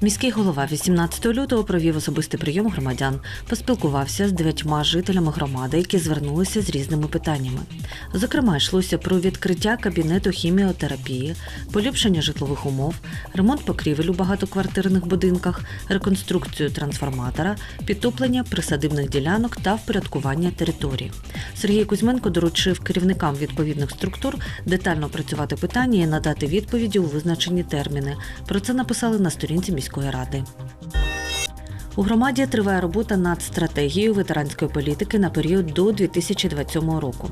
Міський голова 18 лютого провів особистий прийом громадян, поспілкувався з дев'ятьма жителями громади, які звернулися з різними питаннями. Зокрема, йшлося про відкриття кабінету хіміотерапії, поліпшення житлових умов, ремонт покрівель у багатоквартирних будинках, реконструкцію трансформатора, підтоплення присадибних ділянок та впорядкування території. Сергій Кузьменко доручив керівникам відповідних структур детально опрацювати питання і надати відповіді у визначені терміни. Про це написали на сторінці міської ради. У громаді триває робота над стратегією ветеранської політики на період до 2027 року.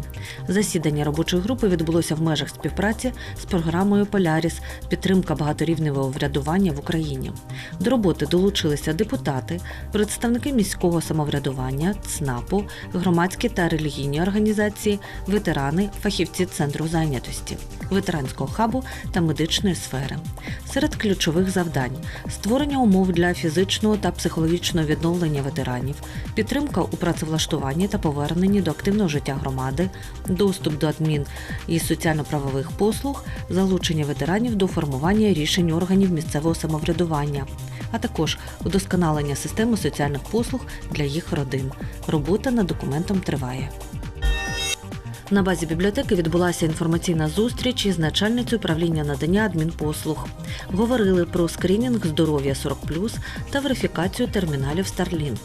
Засідання робочої групи відбулося в межах співпраці з програмою Поляріс підтримка багаторівневого врядування в Україні. До роботи долучилися депутати, представники міського самоврядування, ЦНАПу, громадські та релігійні організації, ветерани, фахівці центру зайнятості, ветеранського хабу та медичної сфери. Серед ключових завдань створення умов для фізичного та психологічного відновлення ветеранів, підтримка у працевлаштуванні та поверненні до активного життя громади, доступ до адмін і соціально-правових послуг, залучення ветеранів до формування рішень органів місцевого самоврядування, а також удосконалення системи соціальних послуг для їх родин. Робота над документом триває. На базі бібліотеки відбулася інформаційна зустріч із начальницею управління надання адмінпослуг. Говорили про скринінг здоров'я 40+, та верифікацію терміналів Starlink.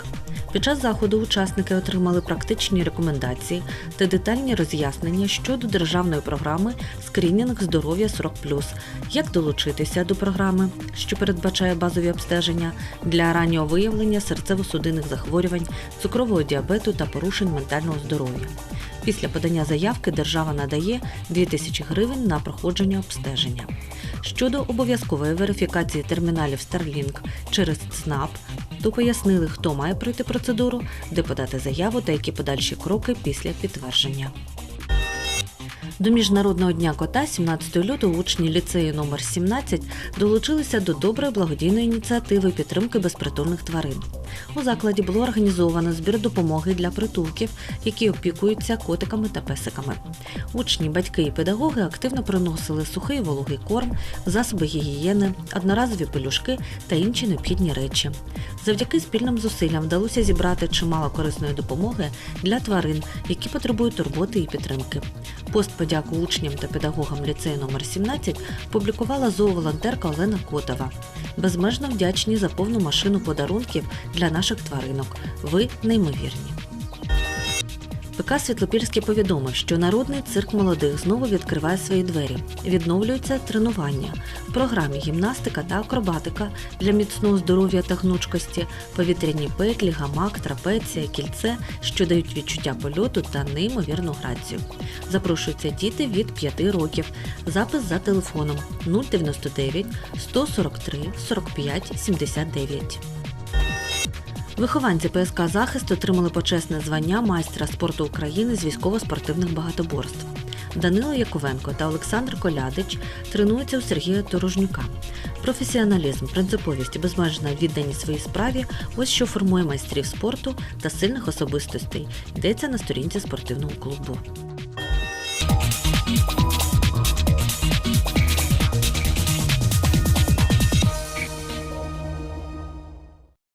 Під час заходу учасники отримали практичні рекомендації та детальні роз'яснення щодо державної програми Скринінг здоров'я 40+, як долучитися до програми, що передбачає базові обстеження для раннього виявлення серцево-судинних захворювань, цукрового діабету та порушень ментального здоров'я. Після подання заявки держава надає 2000 гривень на проходження обстеження. Щодо обов'язкової верифікації терміналів Starlink через ЦНАП, то пояснили, хто має пройти процедуру, де подати заяву та які подальші кроки після підтвердження. До Міжнародного дня кота 17 лютого учні ліцею номер 17 долучилися до доброї благодійної ініціативи підтримки безпритульних тварин. У закладі було організовано збір допомоги для притулків, які опікуються котиками та песиками. Учні, батьки і педагоги активно приносили сухий вологий корм, засоби гігієни, одноразові пелюшки та інші необхідні речі. Завдяки спільним зусиллям вдалося зібрати чимало корисної допомоги для тварин, які потребують турботи і підтримки. Пост подяку учням та педагогам ліцею номер 17 публікувала зооволонтерка Олена Котова. Безмежно вдячні за повну машину подарунків для наших тваринок. Ви неймовірні. ПК Світлопільський повідомив, що народний цирк молодих знову відкриває свої двері. Відновлюються тренування в програмі гімнастика та акробатика для міцного здоров'я та гнучкості, повітряні петлі, гамак, трапеція, кільце, що дають відчуття польоту та неймовірну грацію. Запрошуються діти від 5 років. Запис за телефоном 099 143 45 79. Вихованці ПСК Захист отримали почесне звання майстра спорту України з військово-спортивних багатоборств. Данило Яковенко та Олександр Колядич тренуються у Сергія Торожнюка. Професіоналізм, принциповість і безмежна відданість своїй справі ось що формує майстрів спорту та сильних особистостей. Йдеться на сторінці спортивного клубу.